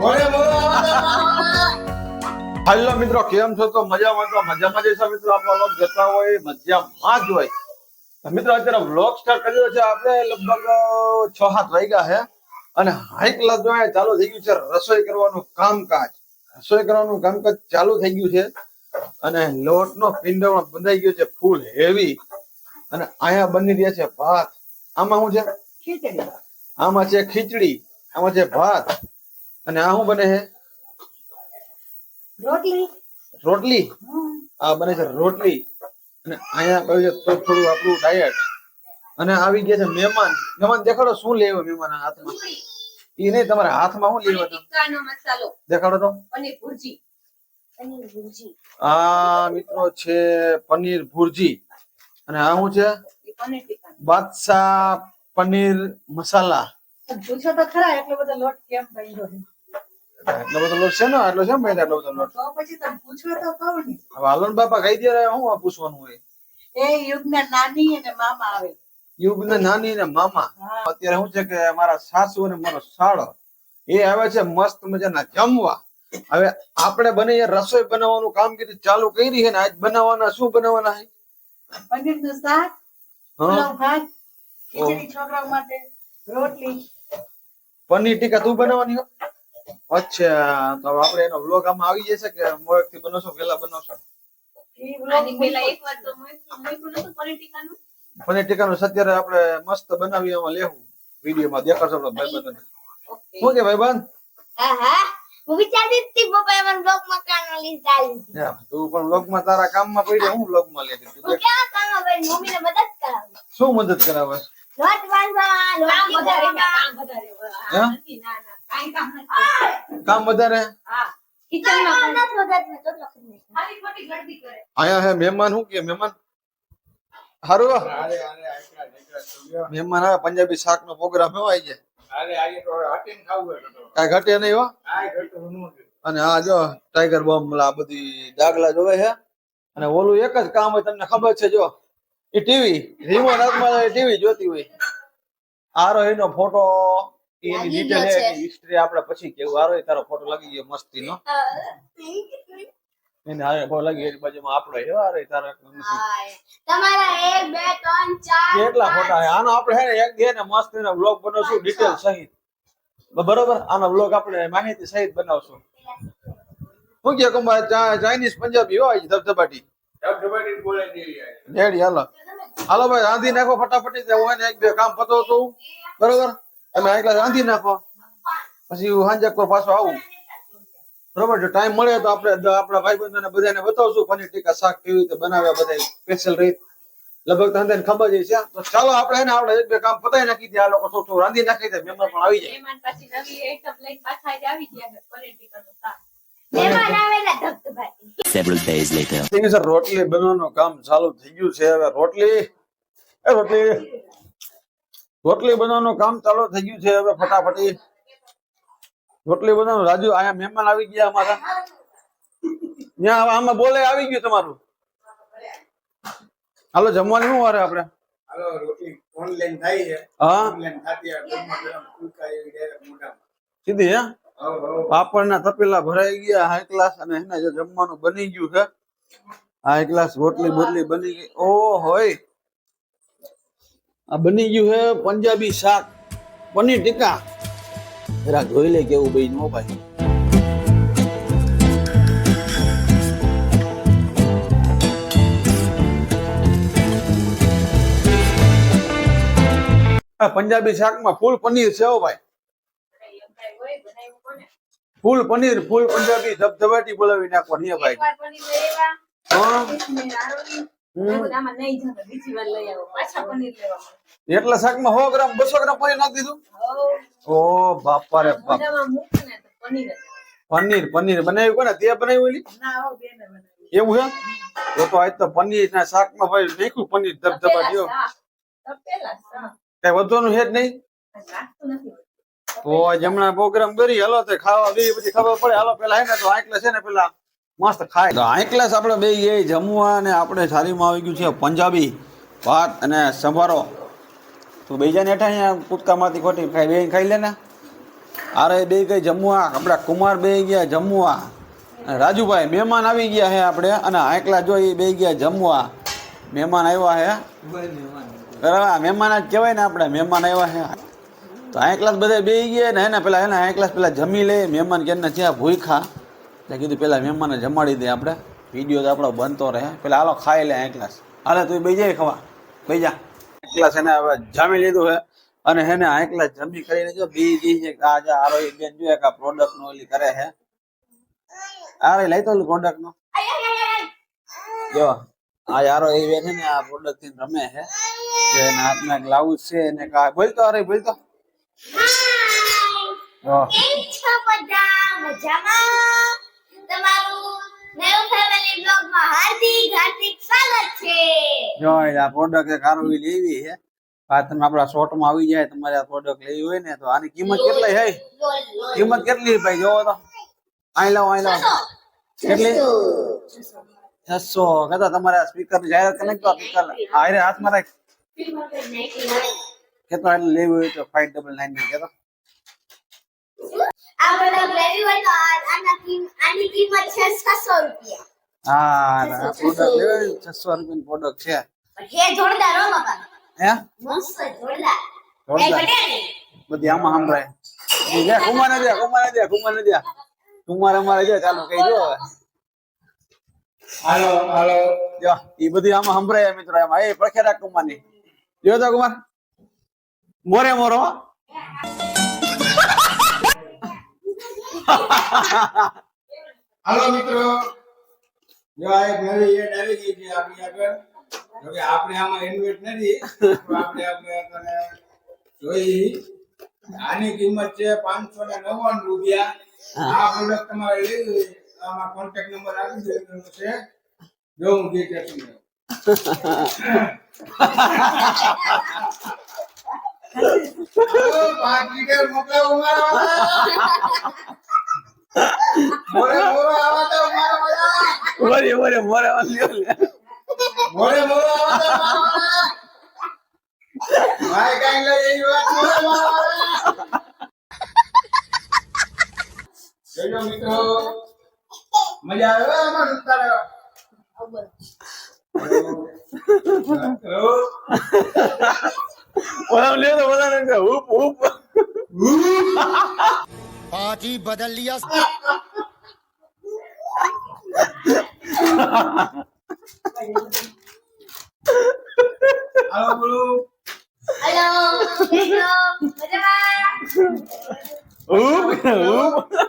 બોલે બોલો હાલો મિત્રો, કેમ છો? તો મજામાં તો મજામાં જઈશું મિત્રો, આપણો જતા હોય, મજામાં જ હોય. મિત્રો, અત્યારે વ્લોગ સ્ટાર્ટ કર્યો છે. આપણે લગભગ છ, સાત વાગ્યા છે. અને હાઈક લાજો ચાલુ થઈ ગયું છે. રસોઈ કરવાનું કામકાજ. રસોઈ કરવાનું કામકાજ ચાલુ થઈ ગયું છે. અને લોટનો પિંડો પણ બંધાઈ ગયો છે ફૂલ હેવી. અને અહીંયા બની રહ્યા છે ભાત. આમાં શું છે? ખીચડી. આમાં છે ખીચડી આમાં છે ભાત. અને આ શું બને છે? રોટલી. રોટલી. આ બને છે રોટલી. અને અહીંયા કહ્યું છે થોડું આપણું ડાયટ અને આવી ગયા છે મહેમાન. મહેમાન દેખાડો શું લેવો મહેમાન હાથમાં? એ નહીં તમારા હાથમાં શું લેવો દેખાડો તો. પનીર ભુરજી. આ મિત્રો છે પનીર ભુરજી. અને આ શું છે? બાદશાહ પનીર મસાલા. પૂછો તો ખરા એટલો બધો લોટ કેમ બાંધ્યો એટલો બધો લોટ છે ને એટલો છે ને એટલો બધો લોટ. તો પછી તમે પૂછો તો કહું ને. હવે હાલો બાપા કહી દે શું પૂછવાનું હોય? એ યુગના નાની અને મામા આવે. નાની ને મામા. અત્યારે શું છે કે મારા સાસુ અને મારો સાળો. એ આવે છે મસ્ત મજાના જમવા. હવે આપણે બને રસોઈ બનાવવાનું કામગીરી ચાલુ કરી છે ને આજ બનાવવાના શું બનાવવાના છે? પનીરનું શાક હા? પુલાવ ભાત ખીચડી છોકરાઓ માટે રોટલી. પનીર ટીકા તું બનાવવાની અચ્છા તો આપણે એનો વ્લોગ આમાં આવી જશે કે મોરકથી બનાવશો? પેલા બનાવશો પનીર ટીકા પનીર ટીકાનું અત્યારે આપણે મસ્ત બનાવી એમાં લેવું. વિડીયોમાં દેખાડશો ભાઈ બંધ ઓકે. શું કે ભાઈબંધ હા હું. વિચારતી હતી પપ્પા તું પણ તારા હું લેતી તું હું કામ મદદ કરાવું શું મદદ કરાવે? લોટ બાંધવા લોટ વધારે કામ વધારે. હે? ના ના કાંઈ કામ નથી. કામ વધારે? હા. કામ કિચનમાં નથી વધારતું, તો તો ખરી નહીં. ખાલી ખોટી ગળદી કરે. આયા હે મહેમાન શું કે મહેમાન? હારું. મહેમાન આવે પંજાબી શાક નો પ્રોગ્રામ એવો આવી જાય કાંઈ ઘટે નહીં હો. આ ઘટતું ન હતું. અને આ જો ટાઈગર બોમ્બ આ બધી ડાગલા જોવે છે. અને ઓલું એક જ કામ હોય તમને ખબર છે જો. એ ટીવી રિમોટ હાથમાં ટીવી જોતી હોય. આરો એનો ફોટો એની ડિટેલ હિસ્ટ્રી આપણે પછી કેવું આરો તારો ફોટો લાગી ગયો મસ્તી નો એને આરો ફોટો લાગી એની બાજુમાં આપણો હે આરો તારો એક મસ્તી. હા, તમારા એક બે ત્રણ ચાર કેટલા ફોટા છે? આનો આપણે હે એક દે ને મસ્ત એનો બ્લોગ બનાવશું ડિટેલ સહિત. બરોબર? આનો બ્લોગ આપણે માહિતી સહિત બનાવશું. શું કે ચાઇનીઝ પંજાબી હોય ધબધબાટી. ધબધબાટી બોલે હાલો. હાલો ભાઈ રાંધી નાખો ફટાફટ તે હું એને એક બે કામ પતો તો બરોબર? અમે એકલા રાંધી નાખો. પછી હું સાંજે પર પાછો આવું. બરોબર જો ટાઈમ મળે તો આપણે આપણા ભાઈ બંધોને બધાને બતાવશું પનીર ટીકા શાક કેવી રીતે બનાવ્યા બધા સ્પેશિયલ રીત. લગભગ તમને ખબર જ છે તો ચાલો આપણે એને આપણે એક બે કામ પતાવી નાખી દે આ લોકો થોડું થોડું રાંધી નાખી દે મહેમાન પણ આવી જાય. મહેમાન પછી નવી આઈટમ લઈને પાછા આજે આવી ગયા છે પનીર શાક. મહેમાન આવેલા ધબધબાટી. Several days later. રોટલી બનાવવાનું કામ ચાલુ થઈ ગયું છે. હવે રોટલી એ રોટલી રોટલી બનાવવાનું કામ ચાલુ થઈ ગયું છે. હવે ફટાફટી રોટલી બનાવવાનું? રાજુ અહીંયા મહેમાન આવી ગયા અમારા. ત્યાં આમાં બોલે આવી ગયું તમારું. હાલો જમવાનું શું વારે આપણે? હાલો રોટલી ઓનલાઈન થાય છે. હા? ઓનલાઈન. સીધી હે? હવ. પાપડના તપેલા ભરાઈ ગયા હાઈ ક્લાસ અને એના જે જમવાનું બની ગયું છે. હાઈ ક્લાસ રોટલી બોટલી બની ગઈ. ઓ હોય. આ બની ગયું છે પંજાબી શાક. પનીર ટીકા. જરા જોઈ લે કેવું ભાઈ નો ભાઈ. પંજાબી શાકમાં ફૂલ પનીર છે હો ભાઈ. ફૂલ પનીર ફૂલ પંજાબી ધબધબાટી બોલાવી નાખવાની ભાઈ. હા. કોથમીર શાક એટલા શાકમાં સો ગ્રામ બસો ગ્રામ પનીર નાખી દીધું? ઓ બાપા. રે બાપ પનીર પનીર બનાવ્યું કોને? તે બનાવ્યું એવું છે? તો તો આજ તો પનીર ના શાકમાં ભાઈ નાખ્યું પનીર ધબ ધબા શાક. શાક. કઈ વધવાનું છે જ નહીં? તો જમણા પ્રોગ્રામ કરી હાલો તે ખાવા બી પછી ખબર પડે. હાલો પેલા હે ને તો આટલે છે ને પેલા મસ્ત ખાય. તો હાઈ ક્લાસ આપણે બે એ જમવા અને આપણે થાળીમાં આવી ગયું છે પંજાબી ભાત અને સંભારો. તું બે જાય હેઠા અહીંયા કૂદકામાંથી ખોટી ખાઈ બે ખાઈ લે ને. અરે બે ગઈ જમવા, આપણા કુમાર બે ગયા જમવા. રાજુભાઈ મહેમાન આવી ગયા છે આપણે અને આંકલા ક્લાસ જો એ બે ગયા જમવા. મહેમાન આવ્યા છે બરાબર મહેમાન જ કહેવાય ને આપણે, મહેમાન આવ્યા છે તો આંકલાસ બધા બે ગયા ને એના પેલા હે ને હાઈ પેલા જમી લે. મહેમાન કે છે, ભૂખા. એટલે કીધું પેલા મહેમાનને જમાડી દે આપણે. વીડિયો તો આપણો બનતો રહે. પેલા હાલો ખાઈ લે એક ગ્લાસ હાલે તું બે જાય ખવા. બે જા. એક ગ્લાસ એને હવે જામી લીધું છે. અને એને હાઈ ક્લાસ જમી કરીને જો બી ગઈ છે આજે આરો એ બેન જો એક આ પ્રોડક્ટ નો ઓલી કરે છે. આરે લઈ તો ઓલું પ્રોડક્ટ નો. જો આ યારો એ બેન ને આ પ્રોડક્ટથી રમે છે. કે એના હાથમાં ગ્લાઉઝ છે એને કા બોલતો અરે બોલતો. જો. કેમ છો બધા? મજામાં? ફેમિલી હાર્દિક હાર્દિક સ્વાગત છે. જો આ પ્રોડક્ટ એક લેવી છે. આ આપણા શોર્ટમાં આવી જાય તમારે આ પ્રોડક્ટ લેવી હોય ને તો આની કિંમત કેટલી લોલ કિંમત કેટલી ભાઈ? જોવો તો. આઈ લાવ આઈ લાવ. કેટલી? છસો. કહેતા તમારે સ્પીકરની જાહેરાત કનેક્ટ કરો સ્પીકર હાથમાં રાખ. કેટલો એટલે લેવી હોય તો ફાઈવ ડબલ નાઇનની કેતો આ લેવી હોય તો આની કિંમત છે છસો રૂપિયા. હા આ પ્રોડક્ટ લેવી છસો રૂપિયાની પ્રોડક્ટ છે પણ હે જોરદાર હો બાબા હે મસ્ત જોરદાર જોરદાર. કઈ ઘટે નહીં બધી આમાં સંભળાય ઈ લે કુમાર ને દે કુમાર ને દે કુમાર ને દે કુમાર અમારે જો ચાલો કઈ જો હવે હાલો હાલો જો ઈ બધી આમાં સંભળાય મિત્રો એમાં એ પ્રખ્યાત કુમારની જો તો કુમાર મોરે મોરો હાલો મિત્રો જો આ એક નવી એડ આવી ગઈ છે આપણી આગળ હવે આપણે આમાં ઇન્વેસ્ટ નથી આપણે આપણે તને જોઈ આની કિંમત છે પાંચસો ને નવ્વાણું રૂપિયા. આ પ્રોડક્ટ તમારે લેવી આમાં કોન્ટેક્ટ નંબર આપી દેવાનો છે. જો હું જે છે. તમને પાંચ litre મોકલાવો. More more more more more my કાંગલા એ વાત મોરે મોરે મિત્રો મજા આવે આમાં ઉતારે ઓલા લે તો બધાને હુપ હુપ પાર્ટી બદલ લિયા હાલો બોલો હેલો હેલો મજામાં હુપ હુપ બોલ